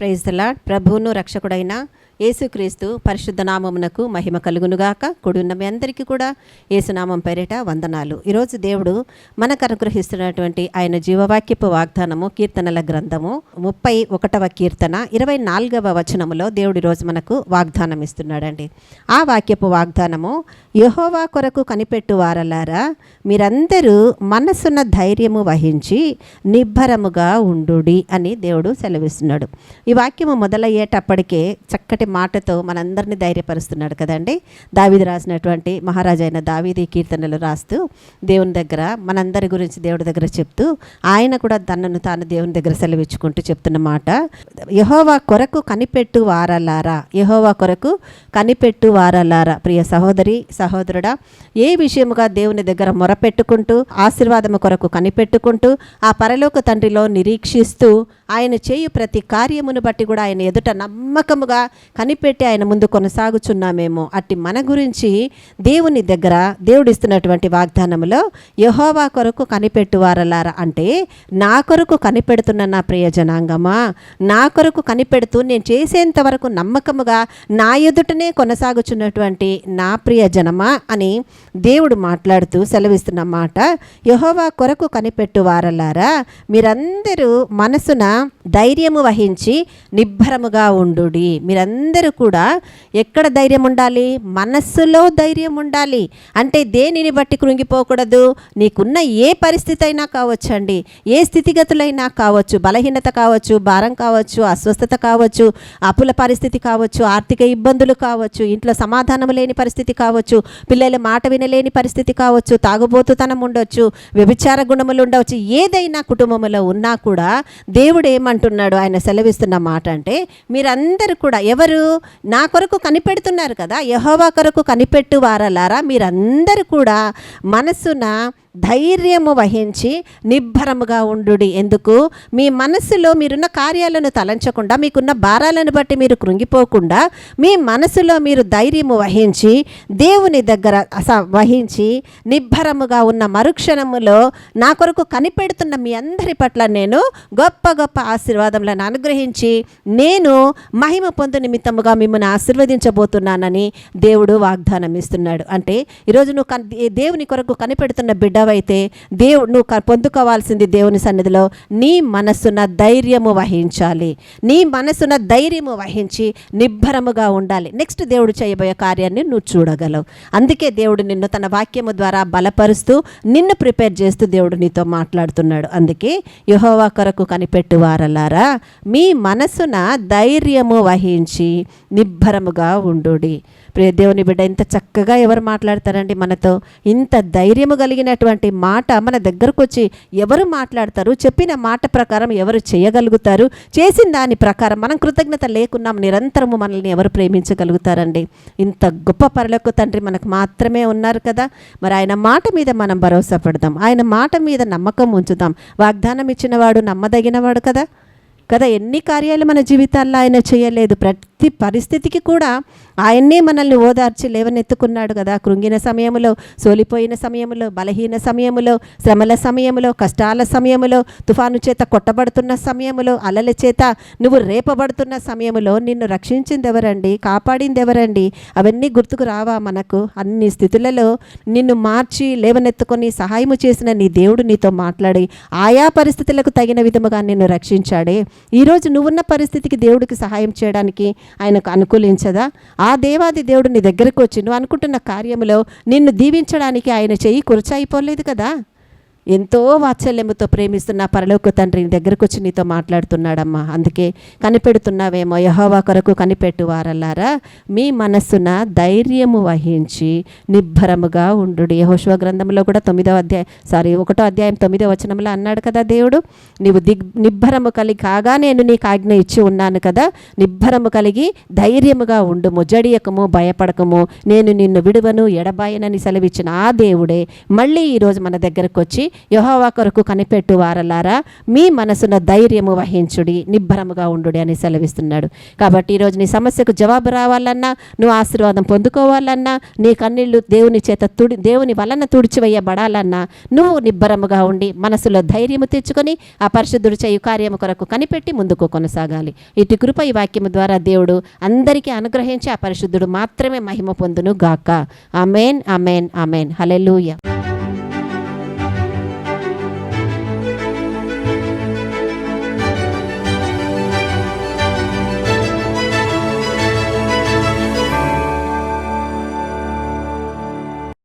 Praise the ప్రభువును రక్షకుడైన యేసుక్రీస్తు పరిశుద్ధ నామమునకు మహిమ కలుగునుగాక. కూడున్న మీ అందరికీ కూడా యేసునామం పేరిట వందనాలు. ఈరోజు దేవుడు మనకు అనుగ్రహిస్తున్నటువంటి ఆయన జీవవాక్యపు వాగ్దానము కీర్తనల గ్రంథము ముప్పై ఒకటవ కీర్తన ఇరవై నాలుగవ వచనములో దేవుడు ఈరోజు మనకు వాగ్దానం ఇస్తున్నాడండి. ఆ వాక్యపు వాగ్దానము యహోవా కొరకు కనిపెట్టు వారలారా మీరందరూ మనసున్న ధైర్యము వహించి నిబ్బరముగా ఉండుడి అని దేవుడు సెలవిస్తున్నాడు. ఈ వాక్యము మొదలయ్యేటప్పటికే చక్కటి మాటతో మనందరినీ ధైర్యపరుస్తున్నాడు కదండి. దావీది రాసినటువంటి మహారాజైన దావీది కీర్తనలు రాస్తూ దేవుని దగ్గర మనందరి గురించి దేవుడి దగ్గర చెప్తూ ఆయన కూడా తనను తాను దేవుని దగ్గర సెలవిచ్చుకుంటూ చెప్తున్న మాట. యహోవా కొరకు కనిపెట్టు వారలారా. యహోవా కొరకు కనిపెట్టు వారలారా. ప్రియ సహోదరి సహోదరుడా ఏ విషయముగా దేవుని దగ్గర మొరపెట్టుకుంటూ ఆశీర్వాదము కొరకు కనిపెట్టుకుంటూ ఆ పరలోక తండ్రిలో నిరీక్షిస్తూ ఆయన చేయు ప్రతి కార్యమును బట్టి కూడా ఆయన ఎదుట నమ్మకముగా కనిపెట్టి ఆయన ముందు కొనసాగుచున్నామేమో. అట్టి మన గురించి దేవుని దగ్గర దేవుడిస్తున్నటువంటి వాగ్దానంలో వాగ్దానములో యహోవా కొరకు కనిపెట్టువారలారా అంటే నా కొరకు కనిపెడుతున్న నా ప్రియ జనాంగమా నా కొరకు కనిపెడుతూ నేను చేసేంత వరకు నమ్మకముగా నా ఎదుటనే కొనసాగుచున్నటువంటి నా ప్రియ జనమా అని దేవుడు మాట్లాడుతూ సెలవిస్తున్న మాట యహోవా కొరకు కనిపెట్టువారలారా మీరందరూ మనసున ధైర్యము వహించి నిబ్బరముగా ఉండుడి. మీరందరూ అందరూ కూడా ఎక్కడ ధైర్యం ఉండాలి? మనస్సులో ధైర్యం ఉండాలి. అంటే దేనిని బట్టి కృంగిపోకూడదు? నీకున్న ఏ పరిస్థితి అయినా కావచ్చండి. ఏ స్థితిగతులైనా కావచ్చు. బలహీనత కావచ్చు భారం కావచ్చు అస్వస్థత కావచ్చు అప్పుల పరిస్థితి కావచ్చు ఆర్థిక ఇబ్బందులు కావచ్చు ఇంట్లో సమాధానం లేని పరిస్థితి కావచ్చు పిల్లల మాట వినలేని పరిస్థితి కావచ్చు తాగుబోతుతనం ఉండొచ్చు వ్యభిచార గుణములు ఉండవచ్చు ఏదైనా కుటుంబంలో ఉన్నా కూడా దేవుడు ఏమంటున్నాడు? ఆయన సెలవిస్తున్న మాట అంటే మీరందరూ కూడా ఎవరు నా కొరకు కనిపెడుతున్నారు కదా యహోవా కొరకు కనిపెట్టు వారలారా మీరందరూ కూడా మనసున ధైర్యము వహించి నిబ్బరముగా ఉండుడి. ఎందుకు? మీ మనస్సులో మీరున్న కార్యాలను తలంచకుండా మీకున్న భారాలను బట్టి మీరు కృంగిపోకుండా మీ మనసులో మీరు ధైర్యము వహించి దేవుని దగ్గర అస- వహించి నిబ్బరముగా ఉన్న మరుక్షణములో నా కొరకు కనిపెడుతున్న మీ అందరి పట్ల నేను గొప్ప గొప్ప ఆశీర్వాదములను అనుగ్రహించి నేను మహిమ పొందు నిమిత్తముగా మిమ్మల్ని ఆశీర్వదించబోతున్నానని దేవుడు వాగ్దానం ఇస్తున్నాడు అంటే ఈరోజు నువ్వు దేవుని కొరకు కనిపెడుతున్న బిడ్డ బిడ్డవైతే దేవుడు నువ్వు క- పొందుకోవాల్సింది దేవుని సన్నిధిలో నీ మనస్సున ధైర్యము వహించాలి. నీ మనసున ధైర్యము వహించి నిబ్బరముగా ఉండాలి. నెక్స్ట్ దేవుడు చేయబోయే కార్యాన్ని నువ్వు చూడగలవు. అందుకే దేవుడు నిన్ను తన వాక్యము ద్వారా బలపరుస్తూ నిన్ను ప్రిపేర్ చేస్తూ దేవుడు నీతో మాట్లాడుతున్నాడు. అందుకే యహోవా కొరకు కనిపెట్టువారలారా మీ మనసున ధైర్యము వహించి నిబ్బరముగా ఉండుడి. ప్రియ దేవుని బిడ్డ ఇంత చక్కగా ఎవరు మాట్లాడతారండి మనతో? ఇంత ధైర్యము కలిగినటువంటి మాట మన దగ్గరకు వచ్చి ఎవరు మాట్లాడతారు? చెప్పిన మాట ప్రకారం ఎవరు చేయగలుగుతారు? చేసిన దాని ప్రకారం మనం కృతజ్ఞత లేకున్నాం నిరంతరము మనల్ని ఎవరు ప్రేమించగలుగుతారండి? ఇంత గొప్ప పరలోక తండ్రి మనకు మాత్రమే ఉన్నారు కదా? మరి ఆయన మాట మీద మనం భరోసా పెడదాం. ఆయన మాట మీద నమ్మకం ఉంచుదాం. వాగ్దానం ఇచ్చినవాడు నమ్మదగినవాడు కదా? కదా ఎన్ని కార్యాలు మన జీవితాల్లో ఆయన చేయలేదు. ప్రతి ప్రతి పరిస్థితికి కూడా ఆయన్నే మనల్ని ఓదార్చి లేవనెత్తుకున్నాడు కదా. కృంగిన సమయంలో సోలిపోయిన సమయంలో బలహీన సమయంలో శ్రమల సమయంలో కష్టాల సమయంలో తుఫాను చేత కొట్టబడుతున్న సమయంలో అలల చేత నువ్వు రేపబడుతున్న సమయంలో నిన్ను రక్షించింది ఎవరండి కాపాడింది ఎవరండి అవన్నీ గుర్తుకు రావా మనకు? అన్ని స్థితులలో నిన్ను మార్చి లేవనెత్తుకొని సహాయము చేసిన నీ దేవుడు నీతో మాట్లాడి ఆయా పరిస్థితులకు తగిన విధముగా నిన్ను రక్షించాడే. ఈరోజు నువ్వున్న పరిస్థితికి దేవుడికి సహాయం చేయడానికి ఆయనకు అనుకూలించదా? ఆ దేవాది దేవుడు నీ దగ్గరకు వచ్చి నువ్వు అనుకుంటున్న కార్యములో నిన్ను దీవించడానికి ఆయన చెయ్యి కురచాయిపోలేదు కదా? ఎంతో వాత్సల్యముతో ప్రేమిస్తున్న పరలోక తండ్రి నీ దగ్గరకు వచ్చి నీతో మాట్లాడుతున్నాడమ్మా. అందుకే కనిపెడుతున్నావేమో యహోవా కొరకు కనిపెట్టువారల్లారా. మీ మనస్సున ధైర్యము వహించి నిబ్బరముగా ఉండు. యహోశివ గ్రంథంలో కూడా తొమ్మిదవ అధ్యాయం సారీ ఒకటో అధ్యాయం తొమ్మిదో వచనంలో అన్నాడు కదా దేవుడు. నీవు దిగ్ నిబ్బరము కలిగి కాగా నేను నీకు ఆజ్ఞ ఇచ్చి ఉన్నాను కదా. నిబ్బరము కలిగి ధైర్యముగా ఉండుము జడియకము భయపడకము. నేను నిన్ను విడువను ఎడబాయనని సెలవిచ్చిన ఆ దేవుడే మళ్ళీ ఈరోజు మన దగ్గరకు వచ్చి యహోవా కొరకు కనిపెట్టు వారలారా మీ మనసున ధైర్యము వహించుడి నిబ్బరముగా ఉండుడి అని సెలవిస్తున్నాడు. కాబట్టి ఈరోజు నీ సమస్యకు జవాబు రావాలన్నా నువ్వు ఆశీర్వాదం పొందుకోవాలన్నా నీ కన్నీళ్ళు దేవుని చేత తుడి దేవుని వలన తుడిచివేయబడాలన్నా నువ్వు నిబ్బరముగా ఉండి మనసులో ధైర్యము తెచ్చుకొని ఆ పరిశుద్ధుడు చేయు కార్యము కొరకు కనిపెట్టి ముందుకు కొనసాగాలి. ఇటు కృప ఈ వాక్యము ద్వారా దేవుడు అందరికీ అనుగ్రహించి ఆ పరిశుద్ధుడు మాత్రమే మహిమ పొందును గాక అమేన్ అమేన్ అమేన్ హలెలూయ